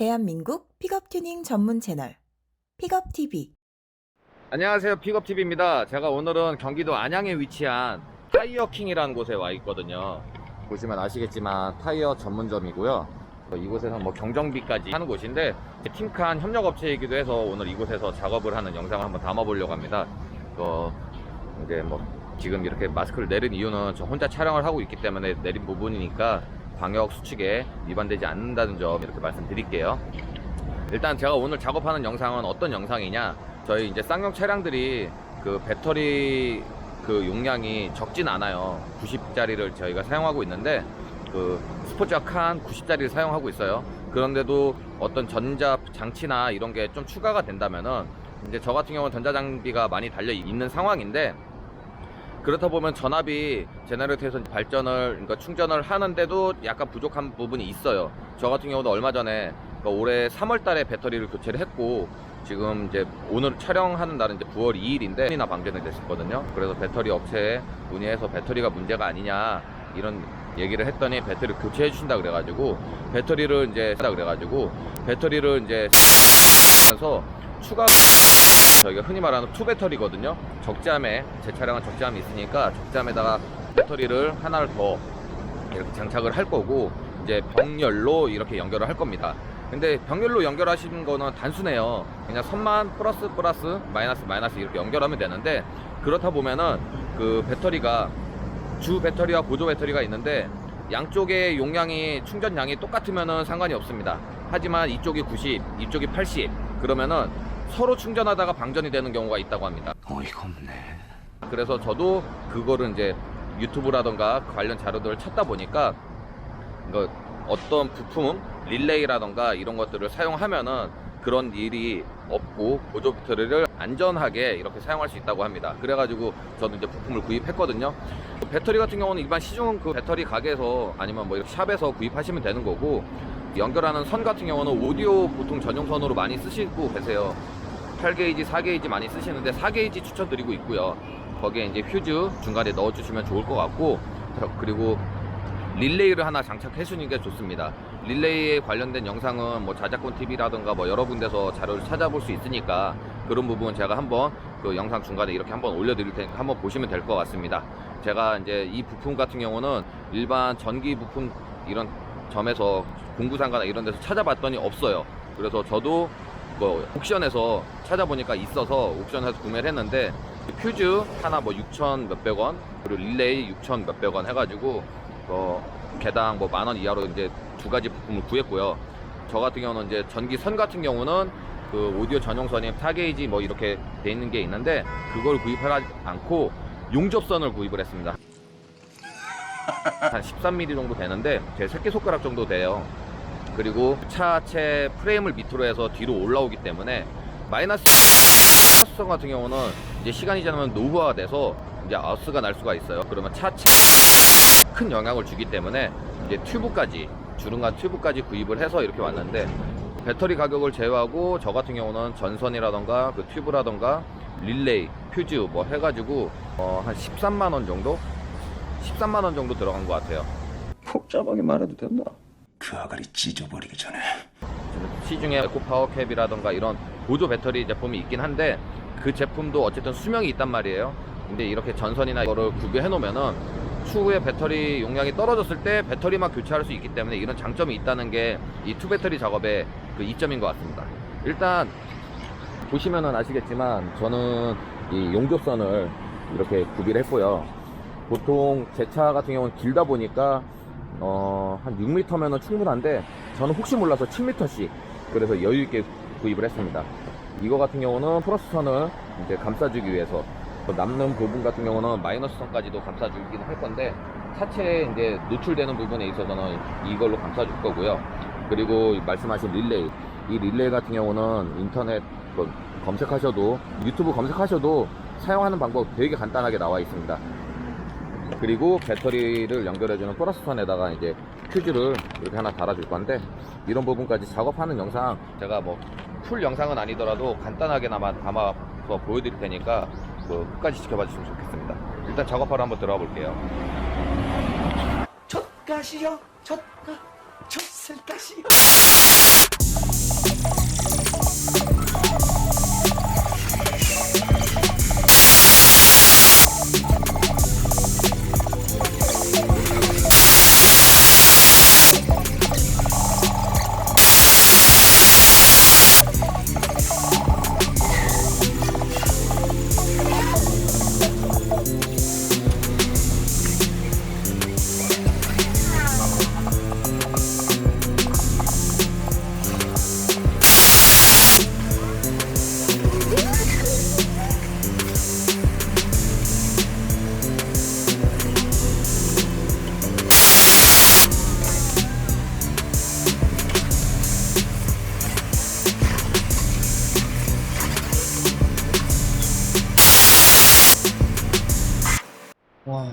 대한민국 픽업 튜닝 전문 채널 픽업 TV 안녕하세요. 픽업TV입니다. 제가 오늘은 경기도 안양에 위치한 타이어킹이라는 곳에 와 있거든요. 보시면 아시겠지만 타이어 전문점이고요. 어, 이곳에서 뭐 경정비까지 하는 곳인데 팀칸 협력업체이기도 해서 오늘 이곳에서 작업을 하는 영상을 한번 담아보려고 합니다. 어, 이제 뭐 지금 이렇게 마스크를 내린 이유는 저 혼자 촬영을 하고 있기 때문에 내린 부분이니까 방역 수칙에 위반되지 않는다는 점 이렇게 말씀드릴게요. 일단 제가 오늘 작업하는 영상은 어떤 영상이냐? 저희 이제 쌍용 차량들이 그 배터리 그 용량이 적진 않아요. 90짜리를 저희가 사용하고 있는데 그 스포츠카 칸 90짜리를 사용하고 있어요. 그런데도 어떤 전자 장치나 이런 게 좀 추가가 된다면은 이제 저 같은 경우는 전자 장비가 많이 달려 있는 상황인데 그렇다 보면 전압이 제너레이터에서 발전을 그러니까 충전을 하는데도 약간 부족한 부분이 있어요. 저 같은 경우도 얼마 전에 그러니까 올해 3월 달에 배터리를 교체를 했고 지금 이제 오늘 촬영하는 날은 이제 9월 2일인데 나 방전이 됐었거든요. 그래서 배터리 업체에 문의해서 배터리가 문제가 아니냐 이런 얘기를 했더니 배터리 교체해 주신다 그래가지고 배터리를 이제 쓴다 그래가지고 배터리를 이제 하면서 추가 저희가 흔히 말하는 투 배터리거든요. 적재함에 제 차량은 적재함이 있으니까 적재함에다가 배터리를 하나를 더 이렇게 장착을 할 거고 이제 병렬로 이렇게 연결을 할 겁니다. 근데 병렬로 연결하시는 거는 단순해요. 그냥 선만 플러스 플러스 마이너스 마이너스 이렇게 연결하면 되는데 그렇다 보면은 그 배터리가 주 배터리와 보조 배터리가 있는데 양쪽의 용량이 충전량이 똑같으면은 상관이 없습니다. 하지만 이쪽이 90, 이쪽이 80 그러면은 서로 충전하다가 방전이 되는 경우가 있다고 합니다. 어이가 없네. 그래서 저도 그거를 이제 유튜브라던가 관련 자료들을 찾다 보니까 이거 어떤 부품 릴레이라던가 이런 것들을 사용하면은 그런 일이 없고 보조 배터리를 안전하게 이렇게 사용할 수 있다고 합니다. 그래가지고 저도 이제 부품을 구입했거든요. 배터리 같은 경우는 일반 시중 그 배터리 가게에서 아니면 뭐 이렇게 샵에서 구입하시면 되는 거고 연결하는 선 같은 경우는 오디오 보통 전용선으로 많이 쓰시고 계세요. 8게이지, 4게이지 많이 쓰시는데 4게이지 추천드리고 있고요. 거기에 이제 휴즈 중간에 넣어주시면 좋을 것 같고 그리고 릴레이를 하나 장착해 주는 게 좋습니다. 릴레이에 관련된 영상은 뭐 자작권 TV라든가 뭐 여러 군데서 자료를 찾아볼 수 있으니까 그런 부분 제가 한번 그 영상 중간에 이렇게 한번 올려드릴 테니까 한번 보시면 될 것 같습니다. 제가 이제 이 부품 같은 경우는 일반 전기 부품 이런 점에서 공구상가나 이런 데서 찾아봤더니 없어요. 그래서 저도 뭐 옥션에서 찾아보니까 있어서 옥션에서 구매를 했는데 퓨즈 하나 뭐 6천 몇백 원 그리고 릴레이 6천 몇백 원 해가지고 어 개당 뭐 만 원 이하로 이제 두 가지 부품을 구했고요. 저 같은 경우는 이제 전기선 같은 경우는 그 오디오 전용선이 4게이지 뭐 이렇게 돼 있는 게 있는데 그걸 구입하지 않고 용접선을 구입을 했습니다. 한 13mm 정도 되는데 제 새끼손가락 정도 돼요. 그리고 차체 프레임을 밑으로 해서 뒤로 올라오기 때문에 마이너스 성 같은 경우는 이제 시간이 지나면 노후화가 돼서 이제 아스가 날 수가 있어요. 그러면 차체 큰 영향을 주기 때문에 이제 튜브까지 주름과 튜브까지 구입을 해서 이렇게 왔는데 배터리 가격을 제외하고 저 같은 경우는 전선이라던가 그 튜브라던가 릴레이, 퓨즈 뭐 해가지고 어, 한 13만 원 정도, 13만 원 정도 들어간 것 같아요. 복잡하게 말해도 된다. 그 아가리 찢어버리기 전에. 시중에 에코 파워캡이라던가 이런 보조 배터리 제품이 있긴 한데 그 제품도 어쨌든 수명이 있단 말이에요. 근데 이렇게 전선이나 이거를 구비해 놓으면은 추후에 배터리 용량이 떨어졌을 때 배터리만 교체할 수 있기 때문에 이런 장점이 있다는 게 이 투 배터리 작업의 그 이점인 것 같습니다. 일단 보시면은 아시겠지만 저는 이 용접선을 이렇게 구비를 했고요. 보통 제 차 같은 경우는 길다 보니까 어, 한 6m면은 충분한데 저는 혹시 몰라서 7m씩 그래서 여유 있게 구입을 했습니다. 이거 같은 경우는 플러스 선을 이제 감싸주기 위해서 또 남는 부분 같은 경우는 마이너스 선까지도 감싸주긴 할 건데 차체에 이제 노출되는 부분에 있어서는 이걸로 감싸줄 거고요. 그리고 말씀하신 릴레이 이 릴레이 같은 경우는 인터넷 그 검색하셔도 유튜브 검색하셔도 사용하는 방법 되게 간단하게 나와 있습니다. 그리고 배터리를 연결해주는 플러스 선에다가 이제 퓨즈를 이렇게 하나 달아줄 건데 이런 부분까지 작업하는 영상 제가 뭐 풀 영상은 아니더라도 간단하게나마 담아서 보여드릴 테니까 그 끝까지 지켜봐 주시면 좋겠습니다. 일단 작업하러 한번 들어가 볼게요. 젖가시여, 젖가, 젖슬가시여.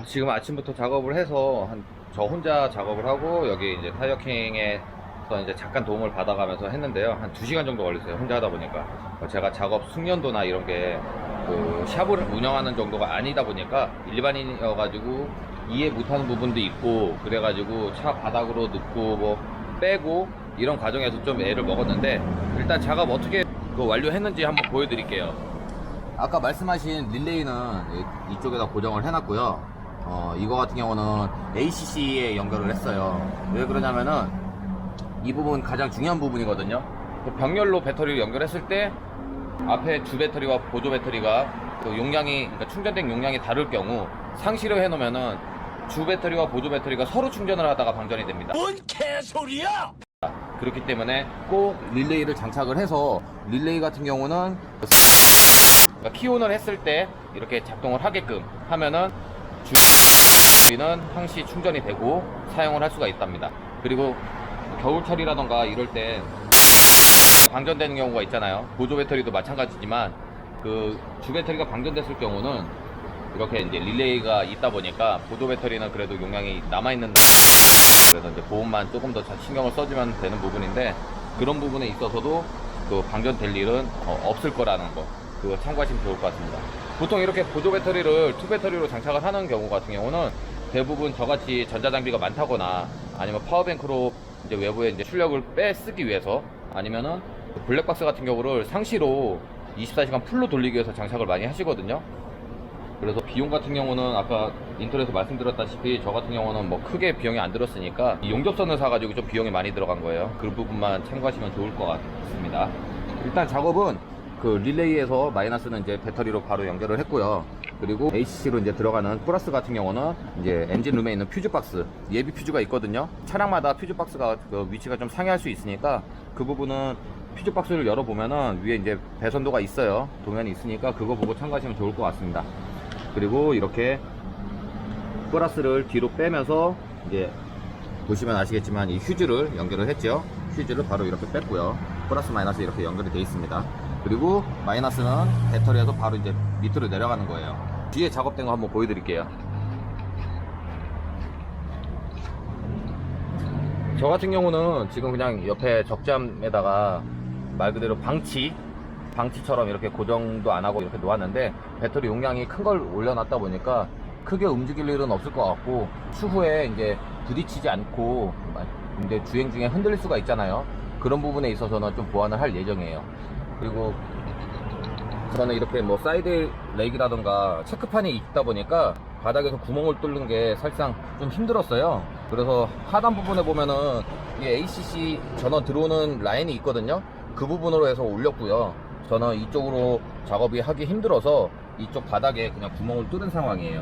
지금 아침부터 작업을 해서 한 저 혼자 작업을 하고 여기 이제 타이어킹에서 이제 잠깐 도움을 받아가면서 했는데요. 한 2시간 정도 걸렸어요. 혼자 하다 보니까. 어, 제가 작업 숙련도나 이런 게 그 샵을 운영하는 정도가 아니다 보니까 일반인이어가지고 이해 못하는 부분도 있고 그래가지고 차 바닥으로 넣고 뭐 빼고 이런 과정에서 좀 애를 먹었는데 일단 작업 어떻게 그 완료했는지 한번 보여드릴게요. 아까 말씀하신 릴레이는 이- 이쪽에다 고정을 해놨고요. 어, 이거 같은 경우는 ACC에 연결을 했어요. 왜 그러냐면은 이 부분 가장 중요한 부분이거든요. 그 병렬로 배터리를 연결했을 때 앞에 주 배터리와 보조 배터리가 그 용량이 그러니까 충전된 용량이 다를 경우 상시를 해놓으면은 주 배터리와 보조 배터리가 서로 충전을 하다가 방전이 됩니다. 뭔 개소리야! 그렇기 때문에 꼭 릴레이를 장착을 해서 릴레이 같은 경우는 그러니까 키온을 했을 때 이렇게 작동을 하게끔 하면은 주는 항시 충전이 되고 사용을 할 수가 있답니다. 그리고 겨울철이라던가 이럴 때 방전되는 경우가 있잖아요. 보조 배터리도 마찬가지지만 그 주 배터리가 방전됐을 경우는 이렇게 이제 릴레이가 있다 보니까 보조 배터리는 그래도 용량이 남아 있는 그래서 이제 보험만 조금 더 신경을 써주면 되는 부분인데 그런 부분에 있어서도 그 방전될 일은 어, 없을 거라는 거 그거 참고하시면 좋을 것 같습니다. 보통 이렇게 보조 배터리를 투 배터리로 장착을 하는 경우 같은 경우는 대부분 저같이 전자장비가 많다거나 아니면 파워뱅크로 이제 외부에 이제 출력을 빼 쓰기 위해서 아니면은 블랙박스 같은 경우를 상시로 24시간 풀로 돌리기 위해서 장착을 많이 하시거든요. 그래서 비용 같은 경우는 아까 인터넷에서 말씀드렸다시피 저 같은 경우는 뭐 크게 비용이 안 들었으니까 이 용접선을 사가지고 좀 비용이 많이 들어간 거예요. 그 부분만 참고하시면 좋을 것 같습니다. 일단 작업은 그 릴레이에서 마이너스는 이제 배터리로 바로 연결을 했고요. 그리고 ACC로 이제 들어가는 플러스 같은 경우는 이제 엔진 룸에 있는 퓨즈 박스 예비 퓨즈가 있거든요. 차량마다 퓨즈 박스가 그 위치가 좀 상이할 수 있으니까 그 부분은 퓨즈 박스를 열어보면은 위에 이제 배선도가 있어요. 도면이 있으니까 그거 보고 참고하시면 좋을 것 같습니다. 그리고 이렇게 플러스를 뒤로 빼면서 이제 보시면 아시겠지만 이 휴즈를 연결을 했죠. 휴즈를 바로 이렇게 뺐고요. 플러스 마이너스 이렇게 연결이 되어 있습니다. 그리고 마이너스는 배터리에서 바로 이제 밑으로 내려가는 거예요. 뒤에 작업된 거 한번 보여드릴게요. 저 같은 경우는 지금 그냥 옆에 적잠에다가 말 그대로 방치 방치처럼 이렇게 고정도 안 하고 이렇게 놓았는데 배터리 용량이 큰 걸 올려놨다 보니까 크게 움직일 일은 없을 것 같고 추후에 이제 부딪히지 않고 이제 주행 중에 흔들릴 수가 있잖아요. 그런 부분에 있어서는 좀 보완을 할 예정이에요. 그리고 저는 이렇게 뭐 사이드 렉이라던가 체크판이 있다 보니까 바닥에서 구멍을 뚫는 게 사실상 좀 힘들었어요. 그래서 하단 부분에 보면은 이 ACC 전원 들어오는 라인이 있거든요. 그 부분으로 해서 올렸고요. 저는 이쪽으로 작업이 하기 힘들어서 이쪽 바닥에 그냥 구멍을 뚫은 상황이에요.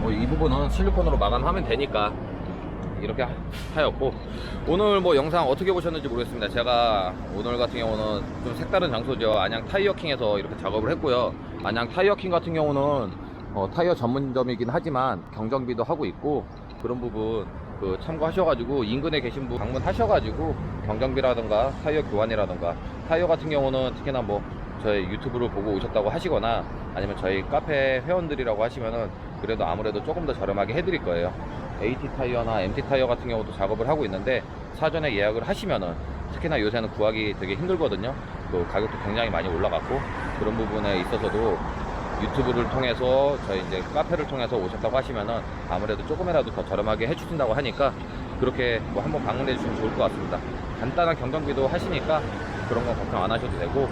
뭐 이 부분은 실리콘으로 마감하면 되니까 이렇게 하- 하였고 오늘 뭐 영상 어떻게 보셨는지 모르겠습니다. 제가 오늘 같은 경우는 좀 색다른 장소죠. 안양 타이어킹에서 이렇게 작업을 했고요. 안양 타이어킹 같은 경우는 어, 타이어 전문점이긴 하지만 경정비도 하고 있고 그런 부분 그 참고하셔가지고 인근에 계신 분 방문하셔가지고 경정비라던가 타이어 교환이라던가 타이어 같은 경우는 특히나 뭐 저희 유튜브를 보고 오셨다고 하시거나 아니면 저희 카페 회원들이라고 하시면은 그래도 아무래도 조금 더 저렴하게 해드릴 거예요. AT 타이어나 MT 타이어 같은 경우도 작업을 하고 있는데 사전에 예약을 하시면은 특히나 요새는 구하기 되게 힘들거든요. 그 가격도 굉장히 많이 올라갔고 그런 부분에 있어서도 유튜브를 통해서 저희 이제 카페를 통해서 오셨다고 하시면은 아무래도 조금이라도 더 저렴하게 해주신다고 하니까 그렇게 뭐 한번 방문해 주시면 좋을 것 같습니다. 간단한 경정비도 하시니까 그런 거 걱정 안 하셔도 되고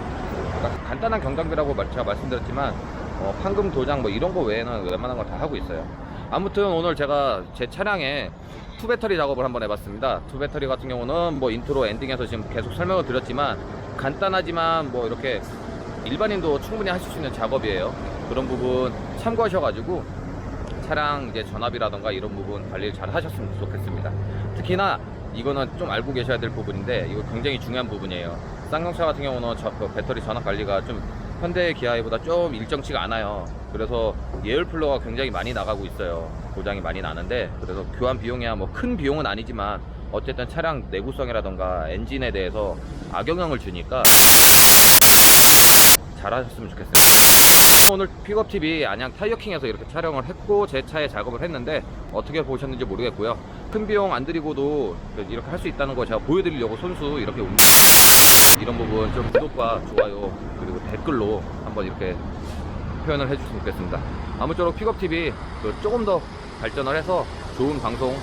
아까 간단한 경정비라고 말- 제가 말씀드렸지만 어, 판금 도장 뭐 이런 거 외에는 웬만한 거다 하고 있어요. 아무튼 오늘 제가 제 차량에 투 배터리 작업을 한번 해봤습니다. 투 배터리 같은 경우는 뭐 인트로 엔딩에서 지금 계속 설명을 드렸지만 간단하지만 뭐 이렇게 일반인도 충분히 하실 수 있는 작업이에요. 그런 부분 참고하셔가지고 차량 이제 전압이라던가 이런 부분 관리를 잘 하셨으면 좋겠습니다. 특히나 이거는 좀 알고 계셔야 될 부분인데 이거 굉장히 중요한 부분이에요. 쌍용차 같은 경우는 저, 그 배터리 전압 관리가 좀 현대 기아보다 좀 일정치가 않아요. 그래서 예열 플러가 굉장히 많이 나가고 있어요. 고장이 많이 나는데 그래서 교환 비용이야 뭐 큰 비용은 아니지만 어쨌든 차량 내구성이라던가 엔진에 대해서 악영향을 주니까 잘하셨으면 좋겠습니다. 오늘 픽업TV 안양 타이어킹에서 이렇게 촬영을 했고 제 차에 작업을 했는데 어떻게 보셨는지 모르겠고요. 큰 비용 안 들이고도 이렇게 할 수 있다는 거 제가 보여드리려고 손수 이렇게 움... 이런 부분 좀 구독과 좋아요 그리고 댓글로 한번 이렇게 표현을 해주시면 좋겠습니다. 아무쪼록 픽업TV 그 조금 더 발전을 해서 좋은 방송